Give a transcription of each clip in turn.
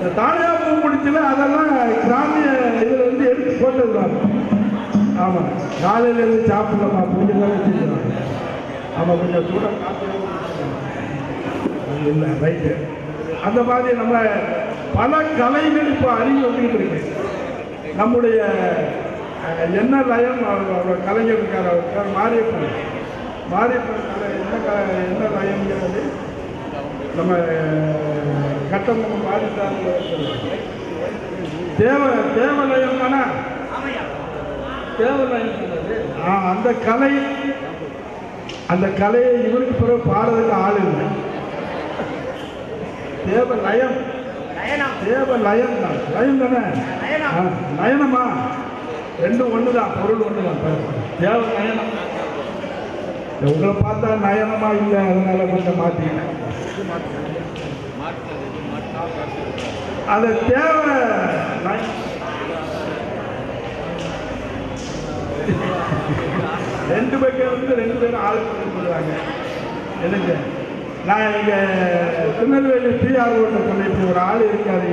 இந்த தானியா அதெல்லாம் கிராமிய இதில் வந்து எடுத்து போட்டதுதான் ஆமாம் காலையில இருந்து சாப்பிடலாமா? புரிஞ்சுதான் வச்சுருக்காங்க ஆமாம் கொஞ்சம் கூட இல்லை ரைட்டு அந்த மாதிரி நம்ம பல கலைகள் இப்போ அறிவு வந்துகிட்டு இருக்கு. நம்முடைய என்ன லயம்? அவர் அவர் கலைஞர் இருக்கார் அவர் மாரியப்பன். மாரியப்பன் கலை என்ன கலை என்ன லயம்ங்கிறது நம்ம அஹ், கட்டம் தேவ தேவலயம் தானே? தேவலயம் ஆ அந்த கலை அந்த கலையை இவருக்கு பிறகு பாடுறதுக்கு ஆள் இல்லை. தேவ லயம் தேவ லயம் தான்? லயம் தானே நயனமா ரெண்டும் ஒன்று தான் பொருள் ஒன்று தான் தேவ நயனம் உங்களை பார்த்தா நயனமா இல்லை. அதனால கொஞ்சம் மாற்றிக்கிட்டேன் அது தேவை ரெண்டு பக்கம் வந்து ரெண்டு பேரும் ஆள் சொல்லுவாங்க என்னங்க? நான் இங்கே திருநெல்வேலி பிஆர் ஓட்ட சொல்லிட்டு ஒரு ஆள் இருக்காரு.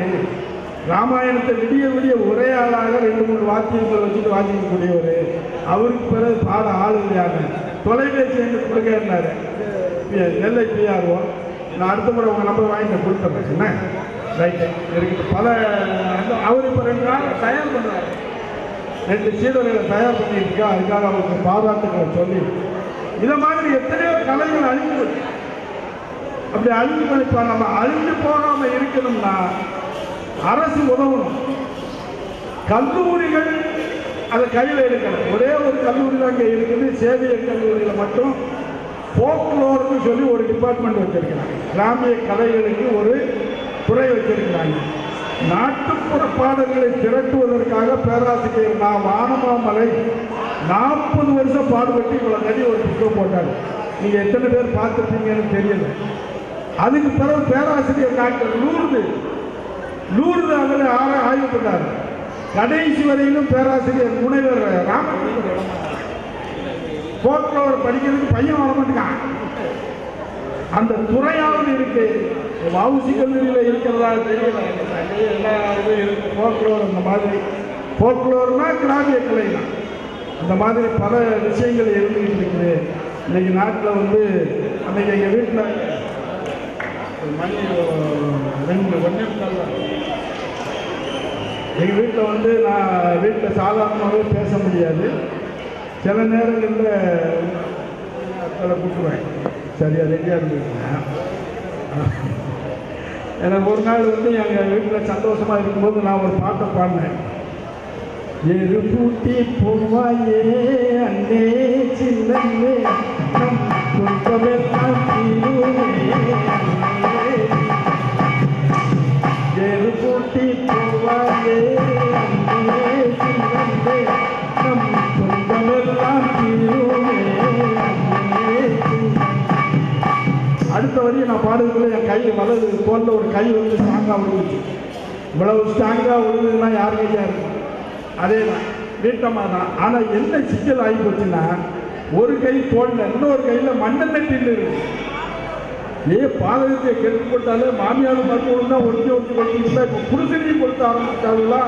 ராமாயணத்தை விடிய விடிய ஒரே ஆளாக ரெண்டு மூணு வாத்தியங்கள் வச்சுட்டு வாசிக்கக்கூடியவர். அவருக்கு பிறகு பாட ஆள் இல்லையாங்க தொலைபேசி எனக்கு கொடுக்கறாரு நெல்லை பிஆர்ஓ நான் அடுத்த முறை உங்கள் நம்பர் வாங்கி கொடுத்தேன் என்ன ரைட்டு இருக்குது பல அவர் இப்போ ரெண்டு நாள் தயார் பண்ணுறாரு ரெண்டு சீடர்களை தயார் பண்ணியிருக்கா அதுக்காக அவருக்கு பாராட்டுகளை சொல்லி. இதை மாதிரி எத்தனையோ கலைகள் அழிஞ்சு அப்படி அழிஞ்சு போயிருப்பா நம்ம அழிஞ்சு போகாமல் இருக்கணும்னா அரசு உதவணும். கல்லூரிகள் அதை கையில் எடுக்கணும். ஒரே ஒரு கல்லூரி தான் இங்கே இருக்குது. சேவியர் கல்லூரியில் மட்டும் ஃபோக்லோர்னு சொல்லி ஒரு டிபார்ட்மெண்ட் வச்சிருக்கிறாங்க. கிராமிய கலைகளுக்கு ஒரு துறை வச்சிருக்கிறாங்க. நாட்டுப்புற பாடல்களை திரட்டுவதற்காக பேராசிரியர் நான் வானமாமலை நாற்பது வருஷம் பாடுபட்டு இவ்வளோ தனி ஒரு புத்தகம் போட்டார். நீங்கள் எத்தனை பேர் பார்த்துருப்பீங்கன்னு தெரியல. அதுக்கு பிறகு பேராசிரியர் டாக்டர் லூர்து லூர்து அதில் ஆர ஆய்வு பண்ணார். கடைசி வரையிலும் பேராசிரியர் முனைவர் ராமகிருஷ்ணன். போக்குவரத்து படிக்கிறதுக்கு பையன் வர மாட்டேங்கான் அந்த துறையாவது இருக்கு. வவுசி கல்லூரியில் இருக்கிறதா தெரியல. எல்லா இதுவும் இருக்கு போக்குவரத்து அந்த மாதிரி. போக்குவரத்துனா கிராமிய கலை தான். அந்த மாதிரி பல விஷயங்கள் இருந்துகிட்டு இருக்குது. இன்னைக்கு நாட்டில் வந்து அன்னைக்கு எங்கள் வீட்டில் மணி ரெண்டு ஒன்றே தான். எங்கள் வீட்டில் வந்து நான் வீட்டில் சாதாரணமாகவே பேச முடியாது. சில நேரங்களில் அதை கூப்பிடுவேன் சரியா ரெடியாக இருந்துருக்கேன் எனக்கு ஒரு நாள் வந்து எங்கள் வீட்டில் சந்தோஷமாக இருக்கும்போது நான் ஒரு பாட்டை பாடினேன். எரு பூட்டி போவாயே அண்ணே சின்னே துன்பமெல்லாம் தீருமே வரையும் நான் பாடுறதுக்குள்ள என் கை வலது தோல்ல ஒரு கை வந்து ஸ்ட்ராங்காக விழுந்துச்சு இவ்வளவு ஸ்ட்ராங்காக விழுதுன்னா யார் கையாக இருக்கும்? அதே தான் வீட்டமாக தான் ஆனால் என்ன சிக்கல் ஆகி போச்சுன்னா ஒரு கை தோல்ல இன்னொரு கையில் மண்ணெண்ணெய் டின்னு இருக்கு. ஏ பாதகத்தை கெட்டு போட்டாலே மாமியார் மருத்துவம் தான் ஒருத்தி ஒருத்தி கொடுத்துருந்தா இப்போ புருஷனையும் கொடுத்த ஆரம்பிச்சாங்களா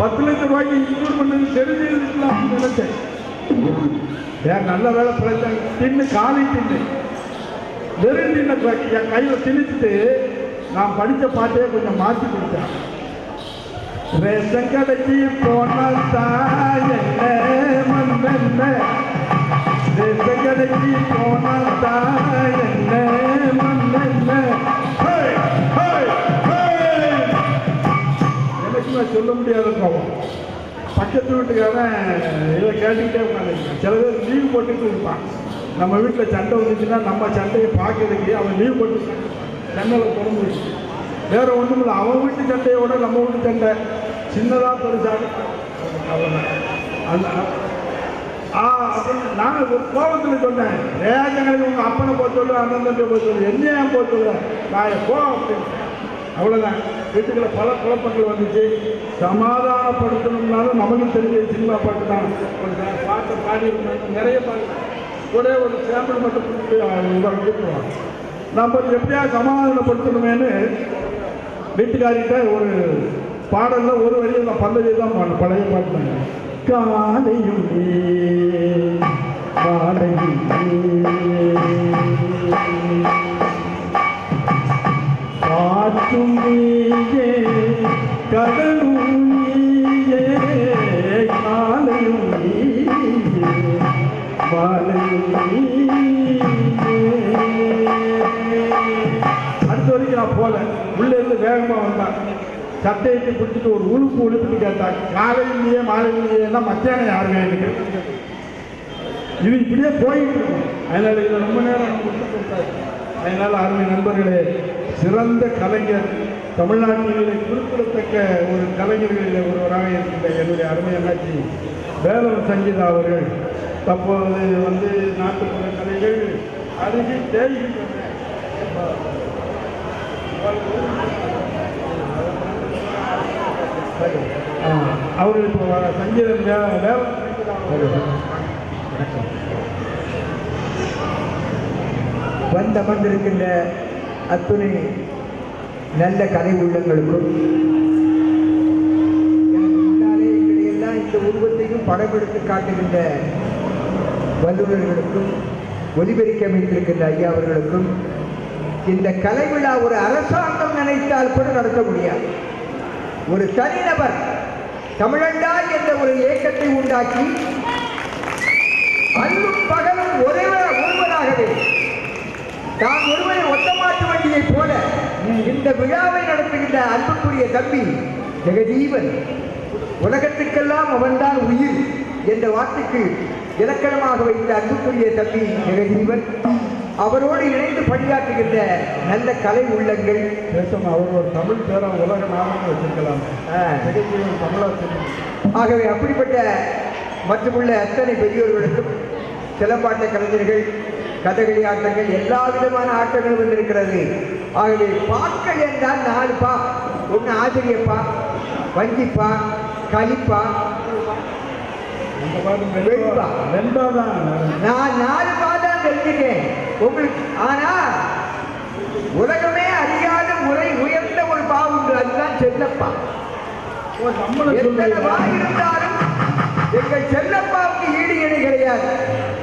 பத்து லட்சம் ரூபாய்க்கு இன்க்ளூட் பண்ணது தெரிஞ்சிருக்கலாம் நினைச்சேன். ஏன் நல்ல வேலை பிழைச்சாங்க தின்னு காலி தின்னு. வெறும் தின்ன என் கையில் திணிச்சுட்டு நான் படித்த பாட்டையே கொஞ்சம் மாற்றி கொடுத்தேன். ரேஷன் கடைக்கு போனால் தான் என்ன ரேஷன் கடைக்கு போனால் தான் என்ன எனக்குமே சொல்ல முடியாத கோபம். பக்கத்து வீட்டுக்காரன் இதை கேட்டுக்கிட்டே உட்காந்துருக்கான் சில பேர் லீவ் போட்டுட்டு இருப்பான். நம்ம வீட்டில் சண்டை வந்துச்சுன்னா நம்ம சண்டையை பார்க்கறதுக்கு அவன் லீவ் போட்டு ஜன்னலை திறந்து வேற ஒன்றும் இல்லை அவன் வீட்டு சண்டையோட நம்ம வீட்டு சண்டை. சின்னதாக பெருசாக அவ்வளோதான் அந்த அப்படின்னு நான் கோபத்தில் சொன்னேன். ரேஜங்களுக்கு உங்கள் அப்பனை போக சொல்லு அண்ணன் தம்பியை போக சொல்லு என்னையா போக சொல்லு? நான் போ அப்படின்னு அவ்வளோதான் வீட்டுக்குள்ள பல குழப்பங்கள் வந்துச்சு. சமாதானப்படுத்தணும்னாலும் நமக்கு தெரிஞ்ச சினிமா பாட்டு தான். ஒரு பாட்டை பாடி நிறைய பாட்டு ஒரே ஒரு சேம்பிள் மட்டும் கொடுத்து உங்களை கூப்பிடுவாங்க நம்ம எப்படியா சமாதானப்படுத்தணுமேனு வீட்டுக்காரிட்ட ஒரு பாடல்ல ஒரு வழியில் நான் பல்லவி தான் பாடணும் பழைய பாட்டு காலையும். சட்டையை பிடிச்சிட்டு ஒரு உழுப்பு உழுப்புட்டு கேட்டான் காலையிலேயே மாலையிலேயேன்னா மத்தியானம் யாருமே எனக்கு இது இப்படியே போயிட்டு இருக்கும் அதனால இதை ரொம்ப நேரம் கொடுத்தாரு அதனால அருமை நண்பர்களே சிறந்த கலைஞர் தமிழ்நாட்டிலே குறிப்பிடத்தக்க ஒரு கலைஞர்களில் ஒருவராக இருக்கின்ற என்னுடைய அருமை அண்ணாச்சி வேலவன் சங்கீதா அவர்கள். தற்போது வந்து நாட்டுப்புற கலைகள் அருகில் தேய்கின்றன அவர் இப்போ வர சங்கீதம் வே- வேலவன் அத்துணை நல்ல கலை உள்ளங்களுக்கும் எல்லாம் இந்த உருவத்தையும் படமெடுத்து காட்டுகின்ற வல்லுநர்களுக்கும் ஒலிபெருக்கி அமைத்திருக்கின்ற ஐயா அவர்களுக்கும் இந்த கலை விழா ஒரு அரசாங்கம் நினைத்தால் கூட நடத்த முடியாது. ஒரு தனிநபர் தமிழண்டா என்ற ஒரு இயக்கத்தை உண்டாக்கி அல்லும் பகலும் ஒரே ஒருவராகவே. நான் ஒருவரை ஒட்டமாட்டு வண்டியை போல இந்த விழாவை நடத்துகின்ற அன்புக்குரிய தம்பி ஜெகஜீவன் உலகத்துக்கெல்லாம் அவன்தான் உயிர் என்ற வார்த்தைக்கு இலக்கணமாக வைத்த அன்புக்குரிய தம்பி ஜெகஜீவன். அவரோடு இணைந்து பணியாற்றுகின்ற நல்ல கலை உள்ளங்கள். பேசாம அவர் ஒரு தமிழ் பேரா உலக நாமம் வச்சிருக்கலாம். தமிழாசிரியர் ஆகவே அப்படிப்பட்ட மற்றுமுள்ள அத்தனை பெரியோர்களுக்கும் சிலம்பாட்ட கலைஞர்கள் கதகளி ஆட்டங்கள் எல்லா விதமான ஆட்டங்களும் வந்திருக்கிறது. ஆகவே பாக்கள் என்றால் நாலு பா ஒன்று ஆசிரியப்பா வஞ்சிப்பா தான் நான் நாலு பா தான் தெரிஞ்சுட்டேன் உங்களுக்கு ஆனா உலகமே அறியாத முறை உயர்ந்த ஒரு பா உண்டு அதுதான் செல்லப்பா? வாய் இருந்தாலும் எங்கள் செல்லப்பாவுக்கு ஈடு இணை கிடையாது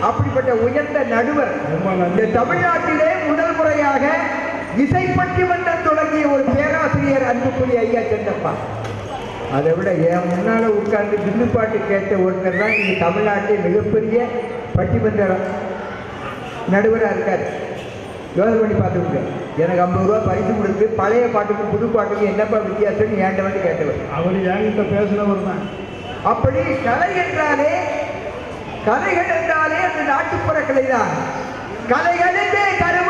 அப்படிப்பட்ட உயர்ந்த நடுவர் இந்த. தமிழ்நாட்டிலே முதல் முறையாக இசை பட்டிமன்றம் தொடங்கிய ஒரு பேராசிரியர் அன்புக்குரிய ஐயா செல்லப்பா அதை விட என் முன்னால உட்கார்ந்து வில்லு பாட்டு கேட்ட ஒருத்தர் தான் இங்க தமிழ்நாட்டில் மிகப்பெரிய பட்டிமன்ற நடுவராக இருக்கார். யோசனை பண்ணி பார்த்துக்கோங்க. எனக்கு ஐம்பது ரூபா பரிசு கொடுத்து பழைய பாட்டுக்கும் புது பாட்டுக்கும் என்னப்பா வித்தியாசம்னு வந்து கேட்டவர். அவர் என்கிட்ட பேசினவர் தான். அப்படி கலை என்றாலே கலைகள் என்றாலே அந்த நாட்டுப்புற கலைதான். கலைகளுக்கே கருமறையே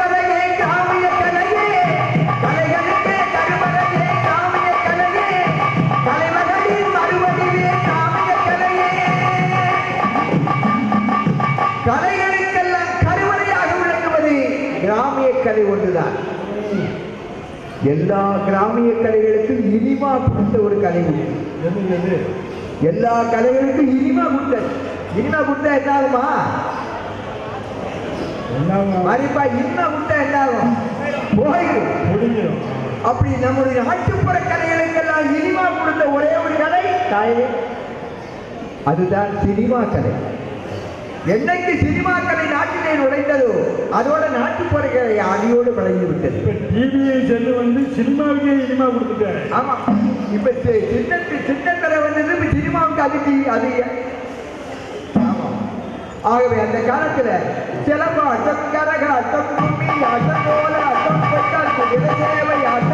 கிராமிய கலை ஒன்றுதான். எல்லா கிராமிய கலைகளுக்கும் இனிமா கொடுத்த ஒரு கலை உண்டு. எல்லா கலைகளுக்கும் இனிமா கொடுத்தது இனிமா கொடுத்தா என்ன ஆகுமா என்ன மறிப்பா இனிமா கொடுத்தா என்ன ஆகும் போயிடும். முடிஞ்சிடும். அப்படி நம்முடைய நாட்டுப்புற கலைகளுக்கெல்லாம் இனிமா கொடுத்த ஒரே ஒரு கலை தாயே. அதுதான் சினிமா கலை. என்னைக்கு சினிமா கலை நாட்டிலே நுழைந்ததோ அதோட நாட்டுப்புற கலை அடியோடு விளைந்து விட்டது. இப்ப டிவியை செல்லு வந்து சினிமாவுக்கே இனிமா கொடுத்துட்டாரு ஆமா. இப்ப சின்ன சின்ன தர வந்தது இப்ப சினிமாவுக்கு அது டி- அது ஆகவே அந்த காலத்துல ஆட்டம் கொட்டாட்டம் இளசேவை ஆட்டம் கரியல்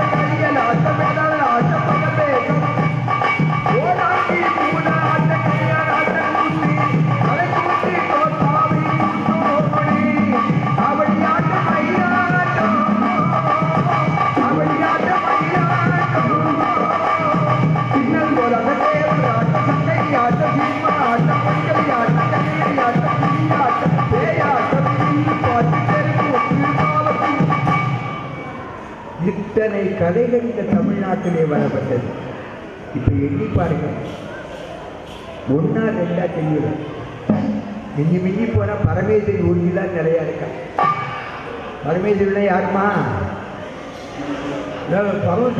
இத்தனை கதைகள் இந்த தமிழ்நாட்டிலே வரப்பட்டது. இப்போ எண்ணி பாருங்க. ஒன்றா ரெண்டா தெரியல மிஞ்சி மிஞ்சி போனால் பரமேஸ்வரி ஊர்லாம் நிறையா இருக்கா? பரமேஸ்வரிலாம் யாருமா?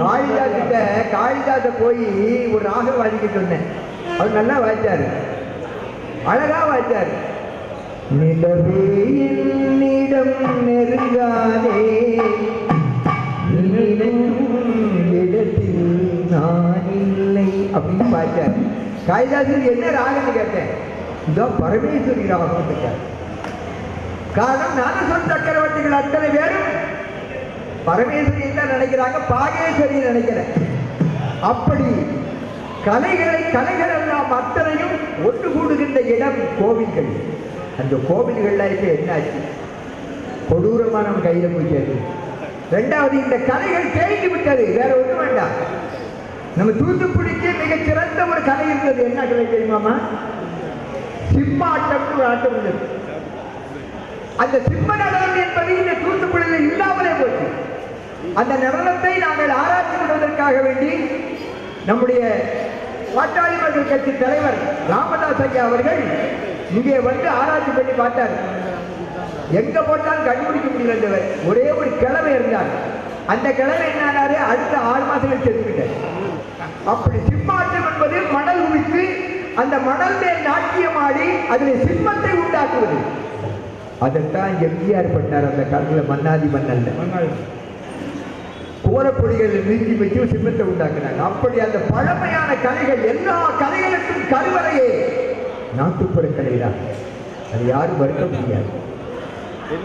காளிதாஸ் கிட்ட காளிதாச போய் ஒரு ராகம் வாசிக்க சொன்னேன். அவர் நல்லா வாய்ச்சாரு அழகா வாய்ச்சாரு நிலவே என்னிடம் நெருங்காதே. இடத்தில் நான் இல்லை. அப்படின்னு பார்த்தார் காளிதாசன் என்ன ராகம்னு கேட்டேன்? இதோ பரமேஸ்வரி ராகம் கேட்டார். காரணம் நாதஸ்வரம் சக்கரவர்த்திகள் அத்தனை பேரும் பரமேஸ்வரி என்ன நினைக்கிறாங்க? பாகேஸ்வரி நினைக்கிறேன். அப்படி கலைகளை கலைகள் எல்லாம் அத்தனையும் ஒன்று கூடுகின்ற இடம் கோவில்கள். அந்த கோவில்கள்லாம் இருக்க என்ன ஆச்சு? கொடூரமாக நம்ம கையில போய் சேருது ரெண்டாவது இந்த கலைகள் தேங்கி விட்டது. வேற ஒன்றும் வேண்டாம் நம்ம தூத்துக்குடிக்கு மிகச் சிறந்த ஒரு கலை இருந்தது. என்ன கலை தெரியுமாமா சிம்மாட்டம் ஒரு ஆட்டம் இருந்தது. அந்த சிம்ம நடனம் என்பது இந்த தூத்துக்குடியில் இல்லாமலே போச்சு. அந்த நடனத்தை நாங்கள் ஆராய்ச்சி பண்ணுவதற்காக வேண்டி நம்முடைய பாட்டாளி மக்கள் கட்சி தலைவர் ராமதாஸ் ஐயா அவர்கள் இங்கே வந்து ஆராய்ச்சி பண்ணி பார்த்தார். எங்க போட்டாலும் கண்டுபிடிக்க முடியல ஒரே ஒரு கிழமை இருந்தார் அந்த கிழமை என்னாரு அடுத்த ஆறு மாதங்கள் செத்துக்கிட்டார். அப்படி சிம்மாட்டம் என்பது மணல் குவித்து அந்த மணல் மேல் நாட்டியமாடி அதில் சிம்மத்தை உண்டாக்குவது. அதைத்தான் எம்ஜிஆர் பண்ணார் அந்த காலத்தில் மன்னாதி மன்னல்ல. கோரப்பொடிகளை நீக்கி வச்சு சிம்மத்தை உண்டாக்குனாங்க. அப்படி அந்த பழமையான கலைகள் எல்லா கலைகளுக்கும் கருவறையே. நாட்டுப்புற கலை தான் அது யாரும் மறுக்க முடியாது.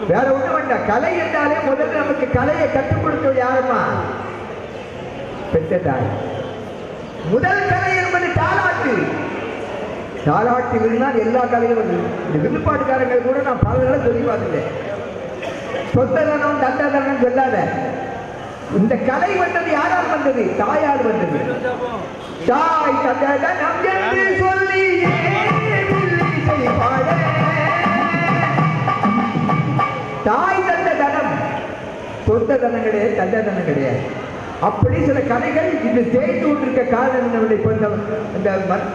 வேற ஒண்ணும் வேண்டாம் கலை என்றாலே முதல்ல நமக்கு கலையை கற்றுக் கொடுத்தது யாருமா பெற்ற தாய் முதல் கலை என்பது தாலாட்டு. தாலாட்டு விருந்தால் எல்லா கலையும் வந்து இந்த வில்லுப்பாட்டுக்காரங்கள் கூட நான் பல தடவை சொல்லி பார்த்துட்டேன் சொத்ததனம் தண்டதனம் சொல்லாத. இந்த கலை வந்தது யாரால் வந்தது? தாயால் வந்தது. தாய் தந்ததனம் என்று சொல்லி வில்லிசை பாட தாய் தந்த தனம் சொந்த தனம் கிடையாது தந்த தனம் கிடையாது. அப்படி சில கதைகள் இது தேய்ந்து விட்டுருக்க காரணம் நம்முடைய இப்ப இந்த ம-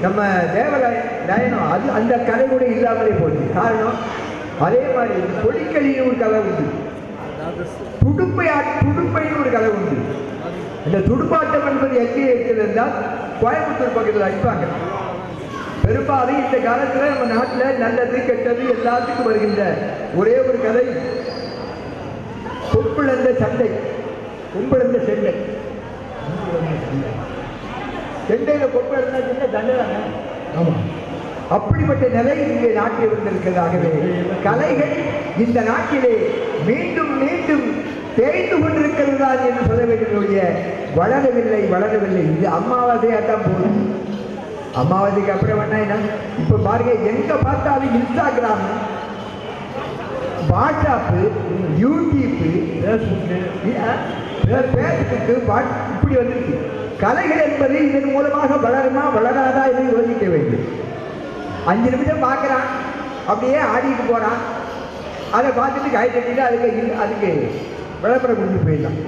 நம்ம தேவராய நயனம் அது அந்த கதை கூட இல்லாமலே போச்சு. காரணம் அதே மாதிரி இந்த ஒரு கதை உண்டு. துடுப்பை துடுப்பைன்னு ஒரு கதை உண்டு. இந்த துடுப்பாட்டம் என்பது எங்கே இருக்கிறது என்றால் கோயம்புத்தூர் பக்கத்தில் அடிப்பாங்க பெரும்பாலும் இந்த காலத்துல நம்ம நாட்டுல நல்லது கெட்டது எல்லாத்துக்கும் வருகின்ற ஒரே ஒரு கதை. கொம்பிழந்த சண்டை. கொம்பிழந்த செண்டை. செண்டையில கொம்பு இருந்தா சின்ன தண்டை தானே? ஆமா. அப்படிப்பட்ட நிலை இங்கே நாட்டில் வந்திருக்கிறதாகவே கலைகள் இந்த நாட்டிலே மீண்டும் மீண்டும் தேய்ந்து கொண்டிருக்கிறதா என்று சொல்ல வேண்டும் வளரவில்லை வளரவில்லை. இது அமாவாசையா தான் போகுது. அமாவாசைக்கு அப்புறம் என்ன? இப்போ பாருங்க எங்க பார்த்தாலும் Instagram WhatsApp YouTube Facebook what இப்படி வந்துருக்கு. கலைகள் என்பது இதன் மூலமாக வளருமா வளராதா என்று யோசிக்க வேண்டும். அஞ்சு நிமிஷம் பார்க்குறான் அப்படியே ஆடிட்டு போறான். அதை பார்த்துட்டு கை தட்டிட்டு அதுக்கு அதுக்கு விளம்பரம் கொண்டு போயிடலாம்.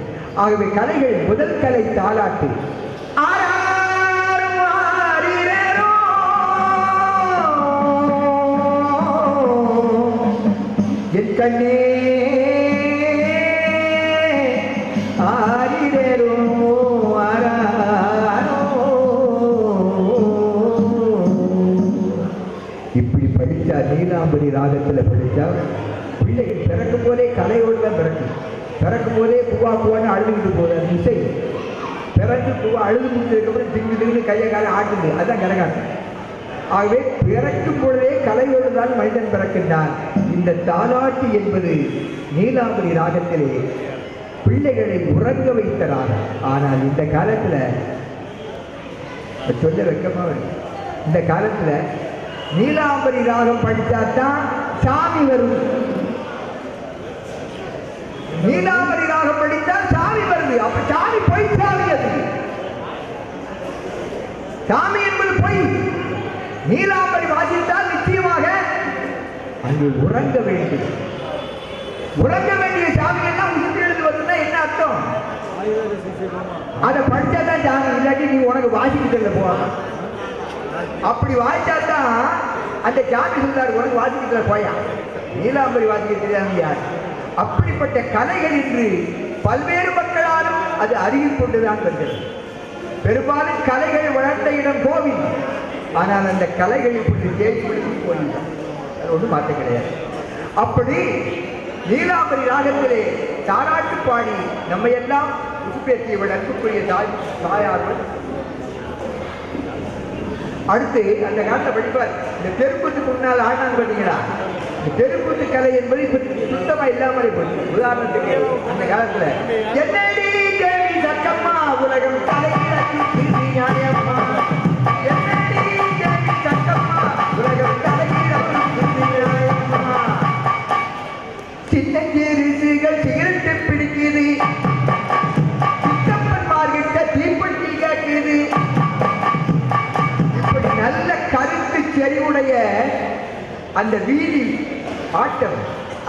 ஆகவே கலைகள் முதல் கலை தாலாட்டு. ஆராரும் கண்ணே. ஆரிரரோ இப்படி படிச்சா நீலாம்பரி ராகத்துல படிச்சா பிள்ளைகள் பிறக்கும் போதே கலையோடு தான் பிறக்கும். பிறக்கும் போதே பூவா பூவான்னு அழுதுகிட்டு போகுது இசை. பிறந்து பூவா அழுது முடிச்சதுக்கப்புறம் திங்கு திங்கு கையை காலை ஆட்டுது. அதுதான் கரகாட்டம் ஆகவே பிறக்கும் பொழுதே கலையோடு தான் மனிதன் பிறக்கின்றான். இந்த தாலாட்டு என்பது நீலாம்பரி ராகத்திலே பிள்ளைகளை உறங்க வைத்த ராகம். ஆனால் இந்த காலத்துல சொல்ல வெக்கமாக இந்த காலத்துல நீலாம்பரி ராகம் படிச்சாதான் சாமி வரும். நீலாம்பரி ராகம் படித்தா சாமி வருது. அப்ப சாமி பொய் சாமி அது. சாமி என்பது பொய் நீலாம்பரி வாசித்தால் அங்கு உறங்க வேண்டும். உறங்க வேண்டிய சாமி எல்லாம் உயிர் எழுந்து வருதுன்னா என்ன அர்த்தம்? அதை படிச்சாதான் சாமி இல்லாட்டி நீ உனக்கு வாசிக்கிட்டு போவாங்க அப்படி வாய்ச்சாதான் அந்த ஜாமி சொல்றாரு உனக்கு வாசிக்கிற போயா? நீலாம்பரி வாசிக்க தெரியாத யார்? அப்படிப்பட்ட கலைகள் இன்று பல்வேறு மக்களாலும் அது அறிவிக் கொண்டுதான் வருகிறது பெரும்பாலும் கலைகள் வளர்ந்த இடம் கோவில். ஆனால் அந்த கலைகள் இப்படி தேடி பிடித்து ஒன்றும் மாற்றம் கிடையாது. அப்படி நீலாம்பரி ராகத்திலே தாராட்டு பாடி நம்ம எல்லாம் உசுப்பேற்றியவள் அன்புக்குரிய தாய் தாயார்கள். அடுத்து அந்த காலத்தை படிப்பார் இந்த தெருக்கூத்துக்கு முன்னால் ஆடினாங்க பார்த்தீங்களா? இந்த தெருக்கூத்து கலை என்பது இப்ப சுத்தமா இல்லாமல் போச்சு உதாரணத்துக்கு அந்த காலத்துல என்ன தேவி சக்கம்மா உலகம் அந்த வீதி ஆட்டம்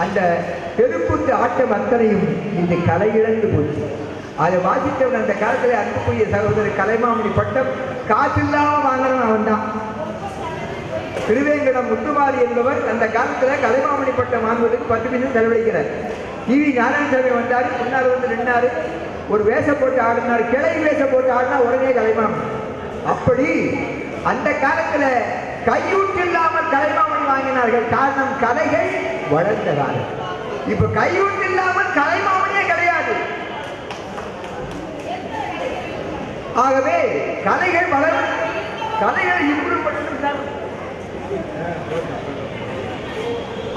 அந்த தெருக்கூத்து ஆட்டம் அத்தனையும் இந்த கலை இழந்து போச்சு. அதை வாசித்தவன் அந்த காலத்தில் அன்புக்குரிய சகோதரர் கலைமாமணி பட்டம் காசு இல்லாமல் அவன் தான் திருவேங்கடம் முத்துமாரி என்பவர் அந்த காலத்தில் கலைமாமணி பட்டம் வாங்குவதற்கு பத்து நிமிஷம் செலவழிக்கிறார். டிவி நாராயணசாமி வந்தார் முன்னார் வந்து நின்னார். ஒரு வேஷம் போட்டு ஆடினார் கிளை வேஷம் போட்டு ஆடினா உடனே கலைமாமணி. அப்படி அந்த காலத்தில் கையூட்டில்லாமல் கலைமாமணி வாங்கினார்கள். காரணம் கலைகள் வளர்ந்த இப்ப கையூட்டில்லாமல் கலைமாமணியே கிடையாது. ஆகவே கலைகள் வளர கலைகள் இம்ப்ரூவ் பண்ணிட்டு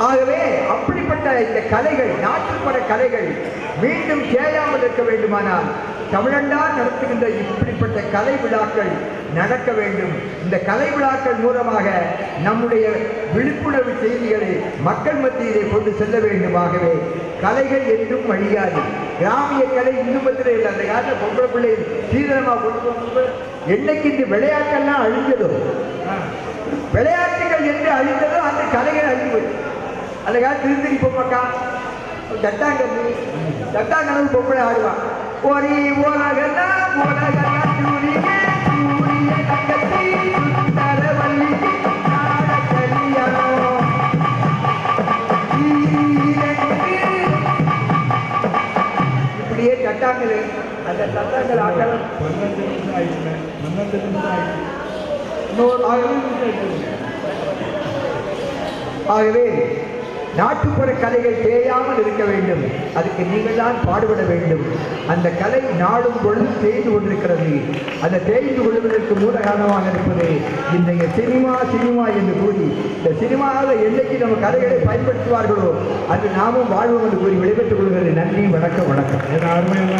ஆகவே அப்படிப்பட்ட இந்த கலைகள் நாட்டுப்புற கலைகள் மீண்டும் தேயாமல் இருக்க வேண்டுமானால் தமிழண்டா நடத்துகின்ற இப்படிப்பட்ட கலை விழாக்கள் நடக்க வேண்டும். இந்த கலை விழாக்கள் மூலமாக நம்முடைய விழிப்புணர்வு செய்திகளை மக்கள் மத்தியிலே கொண்டு செல்ல வேண்டுமாகவே கலைகள் என்றும் அழியாது. கிராமிய கலை இன்னும் பத்திரம் இல்லை. அந்த காலத்தில் பொம்பளை பிள்ளை சீதனமாக கொண்டு என்னைக்கு இந்த விளையாட்டெல்லாம் அழிஞ்சதோ? விளையாட்டுகள் என்று அழிந்ததோ அந்த கலைகள் அழிந்து அந்த காலத்தில் திருத்தணி பொம்மக்கா தட்டாங்கல்லி தட்டாங்கல்லு பொம்பளை ஆடுவான் ஒரே உலகனா உலகனா இப்படியே அந்த பன்னெண்டு நிமிஷம் ஆயிடுச்சு பன்னெண்டு நிமிஷம் ஆயிடுச்சு இன்னொரு ஆகவே நாட்டுப்புற கலைகள் தேயாமல் இருக்க வேண்டும். அதுக்கு நீங்கள் தான் பாடுபட வேண்டும். அந்த கலை நாடும் பொழுது தேய்ந்து கொண்டிருக்கிறது. அந்த தேய்ந்து கொள்வதற்கு மூல காரணமாக இருப்பது இன்றைய சினிமா சினிமா என்று கூறி இந்த சினிமாவில் என்னைக்கு நம்ம கலைகளை பயன்படுத்துவார்களோ அது நாமும் வாழ்வோம் என்று கூறி விடைபெற்றுக் கொள்கிறது நன்றி வணக்கம் வணக்கம். அருமையான